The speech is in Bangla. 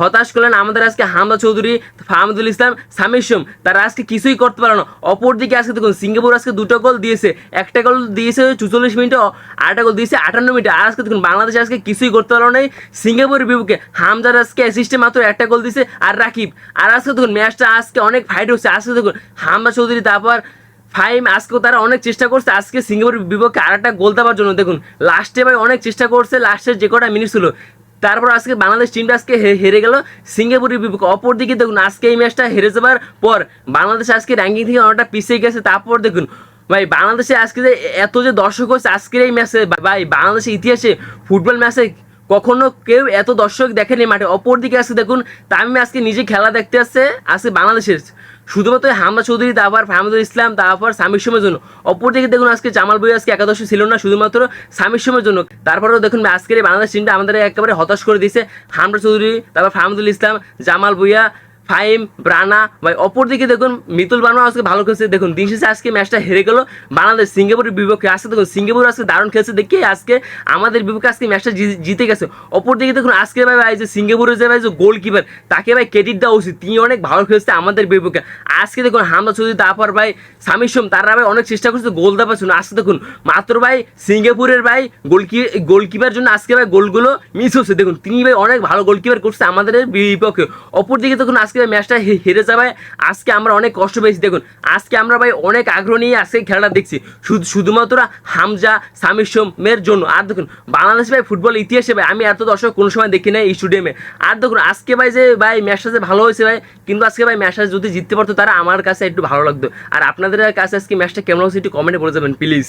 হতাশ করলেন আমাদের আজকে হামদা চৌধুরী, ফাহমদুল ইসলাম সামিসম তারা আজকে কিছুই করতে পারল না। অপরদিকে আজকে দেখুন, সিঙ্গাপুর আজকে দুটো গোল দিয়েছে। একটা গোল দিয়েছে চুচল্লিশ মিনিটে, আরেকটা গোল দিয়েছে আটান্ন মিনিটে। আর আজকে দেখুন, বাংলাদেশ আজকে কিছুই করতে পারল না সিঙ্গাপুরের বিপক্ষে হামদার আজকে অ্যাসিস্টে মাত্র একটা গোল দিয়েছে আর রাকিব। আর আজকে দেখুন, ম্যাচটা আজকে অনেক ফাইট হচ্ছে। আজকে দেখুন, হামদা চৌধুরী, তারপর ফাইম আজকেও তারা অনেক চেষ্টা করছে। আজকে সিঙ্গাপুরের বিপক্ষে আর একটা গোল দেওয়ার জন্য। দেখুন লাস্টে ভাই অনেক চেষ্টা করছে। লাস্টের যে কটা মিনিট ছিল তারপর আজকে বাংলাদেশ টিমটা আজকে হেরে গেল। সিঙ্গাপুরের বিপক্ষে অপরদিকে দেখুন, আজকে এই ম্যাচটা হেরে যাবার পর বাংলাদেশ আজকে র্যাঙ্কিং থেকে অনেকটা পিছিয়ে গেছে। তারপর দেখুন, ভাই, বাংলাদেশে আজকে যে এত যে দর্শক হচ্ছে আজকের এই ম্যাচে ভাই বাংলাদেশের ইতিহাসে ফুটবল ম্যাচে কখনো কেউ এত দর্শক দেখেনি মাঠে। অপরদিকে আজকে দেখুন, তামিম আজকে নিজে খেলা দেখতে আসছে, আজকে বাংলাদেশের। শুধুমাত্র হামদা চৌধুরী, তারপর ফাহমুদুল ইসলাম, তারপর সামির সময়ের জন্য। অপরদিকে দেখুন আজকে জামাল বই আজকে একাদশী ছিল না, শুধুমাত্র সামির সময়ের জন্য। তারপরেও দেখুন আজকের এই বাংলাদেশ টিমটা আমাদের একেবারে হতাশ করে দিয়েছে। হামদা চৌধুরী, তারপর ফাহমুদুল ইসলাম, জামাল ভুইয়া ফাইম, ব্রানা, ভাই, অপরদিকে দেখুন মিতুল বার্মা আজকে ভালো খেলছে। দেখুন, দিন শেষে আজকে ম্যাচটা হেরে গেল। বাংলাদেশ সিঙ্গাপুরের বিপক্ষে আজকে দেখুন, সিঙ্গাপুর আজকে দারুণ খেলছে দেখি আজকে আমাদের বিপক্ষে আজকে ম্যাচটা জিতে গেছে। অপরদিকে দেখুন আজকে ভাই ভাই যে সিঙ্গাপুরের যে ভাই, যে গোলকিপার তাকে ভাই ক্রেডিট দেওয়া উচিত। তিনি অনেক ভালো খেলছে আমাদের বিপক্ষে। আজকে দেখুন, হামদা চৌধুরী, তারপর ভাই সামির সোম, তারা ভাই অনেক চেষ্টা করছে গোল দেওয়ার জন্য আজকে দেখুন, মাত্র ভাই সিঙ্গাপুরের ভাই গোলকি গোলকিপার জন্য আজকে ভাই গোলগুলো মিস হচ্ছে। দেখুন, তিনি ভাই অনেক ভালো গোলকিপার করছে আমাদের বিপক্ষে। অপরদিকে দেখুন, আজকে ভাই ম্যাচটা হেরে যাবে। আজকে আমরা অনেক কষ্ট পেয়েছি, দেখুন। আজকে আমরা ভাই অনেক আগ্রহ নিয়ে আজকে খেলাটা দেখছি। শুধু শুধুমাত্র হামজা, সামির সোমের জন্য। আর দেখুন, বাংলাদেশ ভাই ফুটবল ইতিহাসে ভাই আমি এত দর্শক কোনো সময় দেখি না এই স্টেডিয়ামে আর দেখুন, আজকে ভাই যে ভাই ম্যাচটা যে ভালো হয়েছে ভাই, কিন্তু আজকে ভাই ম্যাচটা যদি জিততে পারতো তারা আমার কাছে একটু ভালো লাগতো। আর আপনাদের কাছে আজকে ম্যাচটা কেমন হচ্ছে একটু কমেন্টে বলে যাবেন প্লিজ